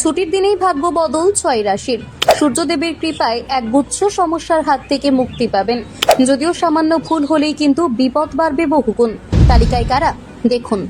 ছুটির দিনেই ভাগ্য বদল ছয় রাশির। সূর্যদেবের কৃপায় এক গুচ্ছ সমস্যার হাত থেকে মুক্তি পাবেন। যদিও সামান্য ভুল হলেই কিন্তু বিপদ বাড়বে বহুগুণ। তালিকায় কারা? দেখুন।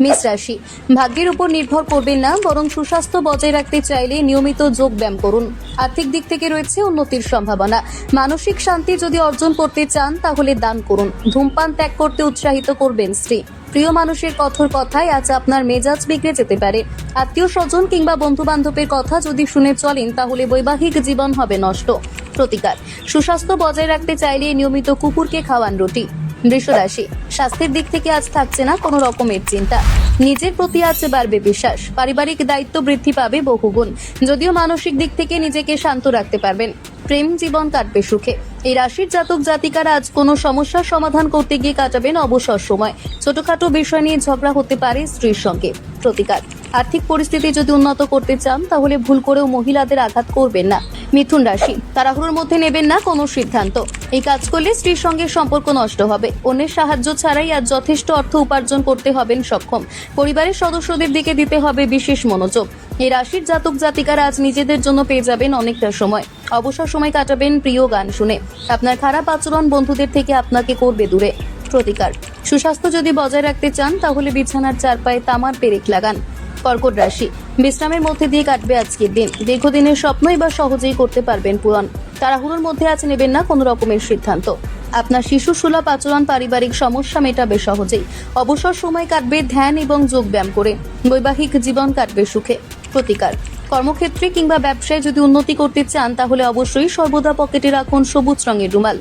মেষ রাশি। ভাগ্যের উপর নির্ভর করবেন না, বরং সুস্বাস্থ্য বজায় রাখতে চাইলে নিয়মিত যোগ ব্যায়াম করুন। আর্থিক দিক থেকে রয়েছে উন্নতির সম্ভাবনা। মানসিক শান্তি যদি অর্জন করতে চান, তাহলে দান করুন। ধূমপান ত্যাগ করতে উৎসাহিত করবেন স্ত্রী। প্রিয় মানুষের কঠোর কথায় আজ আপনার মেজাজ বিগড়ে যেতে পারে। আত্মীয় স্বজন কিংবা বন্ধু বান্ধবের কথা যদি শুনে চলেন, তাহলে বৈবাহিক জীবন হবে নষ্ট। প্রতিকার। সুস্বাস্থ্য বজায় রাখতে চাইলে নিয়মিত কুকুরকে খাওয়ান রুটি। বৃষরাশি স্বাস্থ্যের দিক থেকে আজ থাকছে না কোনো রকমের চিন্তা। নিজের প্রতি আজ বাড়বে বিশ্বাস। পারিবারিক দায়িত্ব বৃদ্ধি পাবে বহুগুণ। যদিও মানসিক দিক থেকে নিজেকে শান্ত রাখতে পারবেন। প্রেম জীবন কাটবে সুখে। এই রাশির জাতক জাতিকারা আজ কোনো সমস্যার সমাধান করতে গিয়ে কাটাবেন অবসর সময়। ছোটখাটো বিষয় নিয়ে ঝগড়া হতে পারে স্ত্রীর সঙ্গে। প্রতিকার। আর্থিক পরিস্থিতি যদি উন্নত করতে চান, তাহলে ভুল করেও মহিলাদের আঘাত করবেন না। মিথুন রাশি, তাড়াহুড়োর মধ্যে নেবেন না কোনো সিদ্ধান্ত। এই কাজ করলে স্ত্রীর সঙ্গে সম্পর্ক নষ্ট হবে। অন্যের সাহায্য ছাড়াই আজ যথেষ্ট অর্থ উপার্জন করতে হবেন সক্ষম। পরিবারের সদস্যদের দিকে দিতে হবে বিশেষ মনোযোগ। এই রাশির জাতক জাতিকারা আজ নিজেদের জন্য পেয়ে যাবেন অনেকটা সময়। অবসর সময় কাটাবেন প্রিয় গান শুনে। আপনার খারাপ আচরণ বন্ধুদের থেকে আপনাকে করবে দূরে। প্রতিকার। সুস্বাস্থ্য যদি বজায় রাখতে চান, তাহলে বিছানার চারপায়ে তামার পেরেক লাগান। কর্কট রাশি। বিশ্রামের মধ্যে দিয়ে কাটবে আজকের দিন। দীর্ঘদিনের স্বপ্নই বা সহজেই করতে পারবেন পূরণ। তাড়াহুড়োর মধ্যে আজ নেবেন না কোনো রকমের সিদ্ধান্ত। আপনার শিশু সুলভ আচরণ, পারিবারিক সমস্যা মেটাবে সহজেই। অবসর সময় কাটবে ধ্যান এবং যোগ ব্যায়াম করে। বৈবাহিক জীবন কাটবে সুখে। প্রতিকার। কর্মক্ষেত্রে কিংবা ব্যবসায় যদি উন্নতি করতে চান, তাহলে অবশ্যই সর্বদা পকেটে রাখুন সবুজ রঙের রুমাল।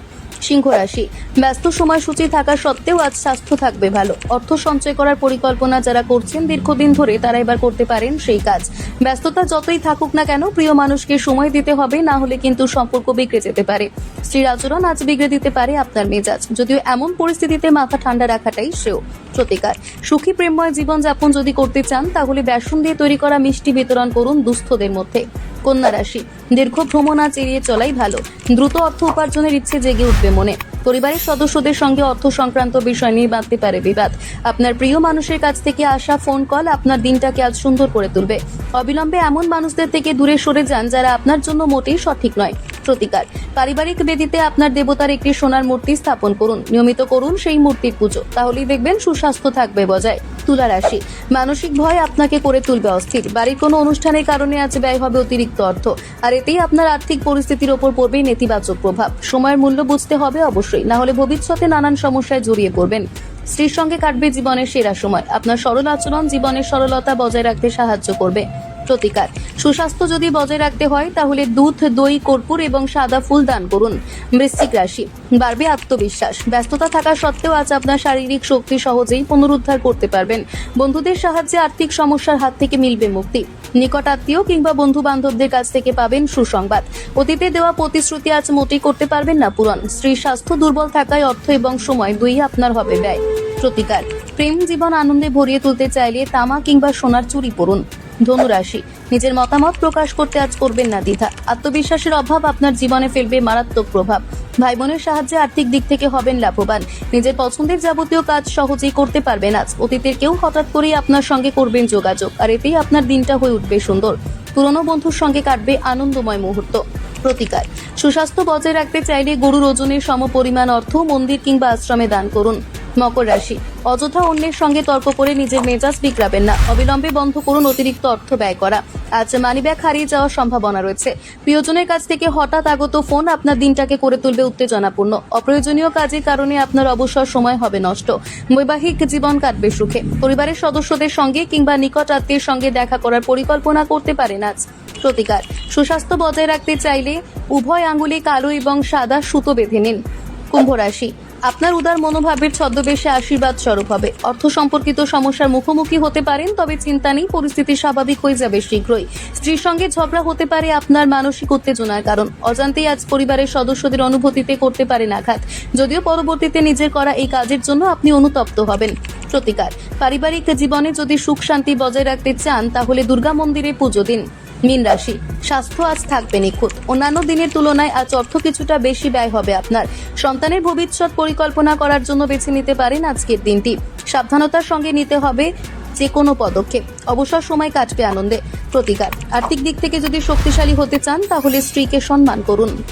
সিংহ রাশি। ব্যস্ত সময়সূচি থাকা সত্ত্বেও আজ স্বাস্থ্য থাকবে ভালো। অর্থ সঞ্চয় করার পরিকল্পনা যারা করছেন দীর্ঘদিন ধরে তারা এবার করতে পারেন সেই কাজ। ব্যস্ততা যতই থাকুক না কেন, প্রিয় মানুষকে সময় দিতে হবে, না হলে কিন্তু সম্পর্ক বিগড়ে যেতে পারে। স্ত্রীর আচরণ আজ বিগড়ে দিতে পারে আপনার মেজাজ। যদিও এমন পরিস্থিতিতে মাথা ঠান্ডা রাখাটাই শ্রেয় প্রতিকার। সুখী প্রেমময় জীবনযাপন যদি করতে চান, তাহলে বেসন দিয়ে তৈরি করা মিষ্টি বিতরণ করুন দুস্থদের মধ্যে। কন্যা রাশি। দীর্ঘ ভ্রমণ আজ এড়িয়ে চলাই ভালো। দ্রুত অর্থ উপার্জনের ইচ্ছে জেগে উঠবে মনে। পরিবারের সদস্যদের সঙ্গে অর্থ সংক্রান্ত বিষয় নিয়ে বাঁধতে পারে বিবাদ। আপনার প্রিয় মানুষের কাছ থেকে আসা ফোন কল আপনার দিনটাকে আজ সুন্দর করে তুলবে। অবিলম্বে এমন মানুষদের থেকে দূরে সরে যান যারা আপনার জন্য মোটেই সঠিক নয়। প্রতিকার। পারিবারিক বেদিতে আপনার দেবতার একটি সোনার মূর্তি স্থাপন করুন। নিয়মিত করুন সেই মূর্তির পুজো। তাহলেই দেখবেন সুস্বাস্থ্য থাকবে বজায়। তুলা রাশি। মানসিক ভয় আপনাকে করে তুলবে অস্থির। বাড়ির কোনো অনুষ্ঠানের কারণে আজ ব্যয় হবে অতিরিক্ত অর্থ। আর এতেই আপনার আর্থিক পরিস্থিতির ওপর পড়বে নেতিবাচক প্রভাব। সময়ের মূল্য বুঝতে হবে অবশ্যই। না হলে ভবিষ্যতে নানান সমস্যায় জড়িয়ে পড়বেন। স্ত্রীর সঙ্গে কাটবে জীবনের সেরা সময়। আপনার সরল আচরণ জীবনের সরলতা বজায় রাখতে সাহায্য করবে। প্রতিকার। সুস্বাস্থ্য যদি বজায় রাখতে হয়, তাহলে দুধ, দই, কর্পূর এবং সাদা ফুল দান করুন। বৃশ্চিক রাশি, বাড়বে আত্মবিশ্বাস। ব্যস্ততা থাকা সত্ত্বেও আজ আপনার শারীরিক শক্তি সহজেই পুনরুদ্ধার করতে পারবেন। বন্ধুদের সাহায্যে আর্থিক সমস্যার হাত থেকে মিলবে মুক্তি। নিকট আত্মীয় কিংবা বন্ধু বান্ধবদের কাছ থেকে পাবেন সুসংবাদ। অতীতে দেওয়া প্রতিশ্রুতি আজ মোটেই করতে পারবেন না পূরণ। স্ত্রীর স্বাস্থ্য দুর্বল থাকায় অর্থ এবং সময় দুই আপনার হবে ব্যয়। প্রতিকার, প্রেম, জীবন আনন্দে ভরিয়ে তুলতে চাইলে তামা কিংবা সোনার চুরি পরুন। ধনুরাশি নিজের মতামত প্রকাশ করতে আজ করবেন না দ্বিধা। আত্মবিশ্বাসের অভাব আপনার জীবনে ফেলবে মারাত্মক প্রভাব। ভাই বোনের সাহায্যে আর্থিক দিক থেকে হবেন লাভবান। নিজের পছন্দের যাবতীয় কাজ সহজেই করতে পারবেন আজ। অতীতের কেউ হঠাৎ করেই আপনার সঙ্গে করবেন যোগাযোগ, আর এতেই আপনার দিনটা হয়ে উঠবে সুন্দর। পুরনো বন্ধুর সঙ্গে কাটবে আনন্দময় মুহূর্ত। প্রতিকার। সুস্বাস্থ্য বজায় রাখতে চাইলে গরুর ওজনের সম পরিমাণ অর্থ মন্দির কিংবা আশ্রমে দান করুন। মকর রাশি। অযথা অন্যের সঙ্গে তর্ক করে নিজের মেজাজ বিগড়াবেন না। অবিলম্বে বন্ধ করুন অতিরিক্ত অর্থ ব্যয় করা। আজ মানিব্যাগ হারিয়ে যাওয়ার সম্ভাবনা রয়েছে। প্রিয়জনের কাছ থেকে হঠাৎ আগত ফোন আপনার দিনটাকে করে তুলবে উত্তেজনাপূর্ণ। অপ্রয়োজনীয় কাজের কারণে আপনার অবসর সময় হবে নষ্ট। বৈবাহিক জীবন কাটবে সুখে। পরিবারের সদস্যদের সঙ্গে কিংবা নিকট আত্মীয়ের সঙ্গে দেখা করার পরিকল্পনা করতে পারেন আজ। প্রতিকার। সুস্বাস্থ্য বজায় রাখতে চাইলে উভয় আঙ্গুলে কালো এবং সাদা সুতো বেঁধে নিন। কুম্ভ রাশি। আপনার উদার মনোভাবের ছদ্মবেশে আশীর্বাদ স্বরূপ হবে। অর্থ সম্পর্কিত সমস্যার মুখোমুখি হতে পারেন, তবে চিন্তা নেই, পরিস্থিতি স্বাভাবিক হয়ে যাবে শীঘ্রই। স্ত্রীর সঙ্গে ঝগড়া হতে পারে আপনার মানসিক উত্তেজনার কারণ। অজান্তেই আজ পরিবারের সদস্যদের অনুভূতিতে করতে পারেন আঘাত। যদিও পরবর্তীতে নিজের করা এই কাজের জন্য আপনি অনুতপ্ত হবেন। প্রতিকার। পারিবারিক জীবনে যদি সুখ শান্তি বজায় রাখতে চান, তাহলে দুর্গা মন্দিরে পুজো দিন। মীন রাশি। স্বাস্থ্য আজ থাকবে নিখুঁত। অন্যান্য দিনের তুলনায় আজ অর্থ কিছুটা বেশি ব্যয় হবে আপনার। সন্তানের ভবিষ্যৎ পরিকল্পনা করার জন্য বেছে নিতে পারেন আজকের দিনটি। সাবধানতার সঙ্গে নিতে হবে যে কোনো পদক্ষেপ। অবসর সময় কাটবে আনন্দে। প্রতিকার। আর্থিক দিক থেকে যদি শক্তিশালী হতে চান, তাহলে স্ত্রীকে সম্মান করুন।